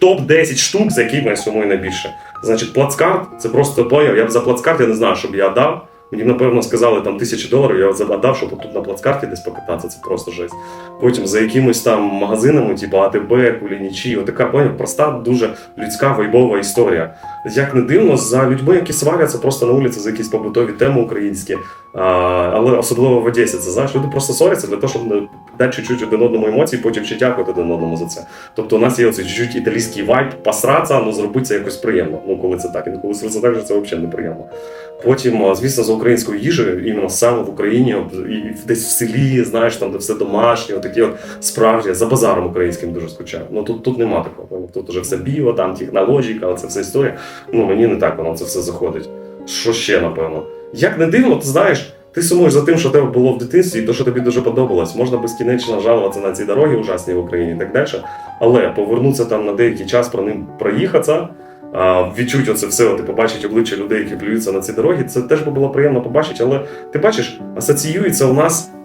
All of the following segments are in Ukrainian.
топ-10 штук, за які ми сумую найбільше. Значить, плацкарт це просто поняв. Я б за плацкарт я не знаю, щоб я дав. Мені, напевно, сказали там тисячі доларів, я задав, щоб тут на плацкарті десь покататися, це просто жесть. Потім за якимось там магазинами, типу АТБ, Кулінічі, отака поняв, проста, дуже людська вайбова історія. Як не дивно, за людьми, які сваряться просто на вулиці за якісь побутові теми українські, а, але особливо в Одесі, це знаєш, люди просто ссоряться для того, щоб не дати чуть-чуть один одному емоції, потім ще дякувати один одному за це. Тобто у нас є оцей чуть-чуть італійський вайб, посратися, ну зробити це якось приємно. Ну коли це так, і коли це так, це взагалі неприємно. Потім, звісно, за українською їжею, іменно саме в Україні, і десь в селі, знаєш, там де все домашнє, такі от справді за базаром українським дуже скучаю. Ну тут, тут нема такого. Тут уже все біо, там технологіка, це вся історія. Ну мені не так воно це все заходить. Що ще, напевно? Як не дивно, ти знаєш, ти сумуєш за тим, що тебе було в дитинстві, і то, що тобі дуже подобалось. Можна безкінечно жалуватися на ці дороги ужасні в Україні і так далі. Але повернутися там на деякий час про ним проїхатися, відчути оце все, ти побачить обличчя людей, які плюються на ці дороги, це теж би було приємно побачити. Але ти бачиш, асоціюється у нас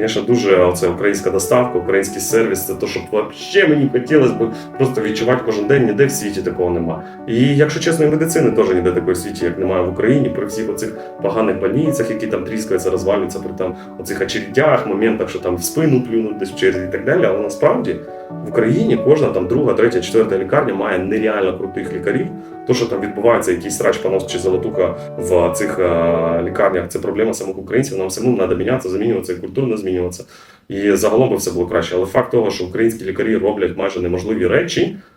Звісно, дуже оце українська доставка, український сервіс це те, що взагалі мені хотілося б просто відчувати кожен день, ніде в світі такого нема. І якщо чесно, і медицини теж ніде такої в світі, як немає в Україні, при всіх оцих поганих больницях, які там тріскаються, розвалюються, при там оцих очередях, моментах, що там в спину плюнуть десь через і так далі. Але насправді в Україні кожна там друга, третя, четверта лікарня має нереально крутих лікарів. То, що там відбувається якийсь срач, понос чи золотуха в цих е, лікарнях, це проблема самих українців. Нам самим треба мінятися, замінюватися і культурно змінюватися. І загалом би все було краще. Але факт того, що українські лікарі роблять майже неможливі речі.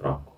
крапку.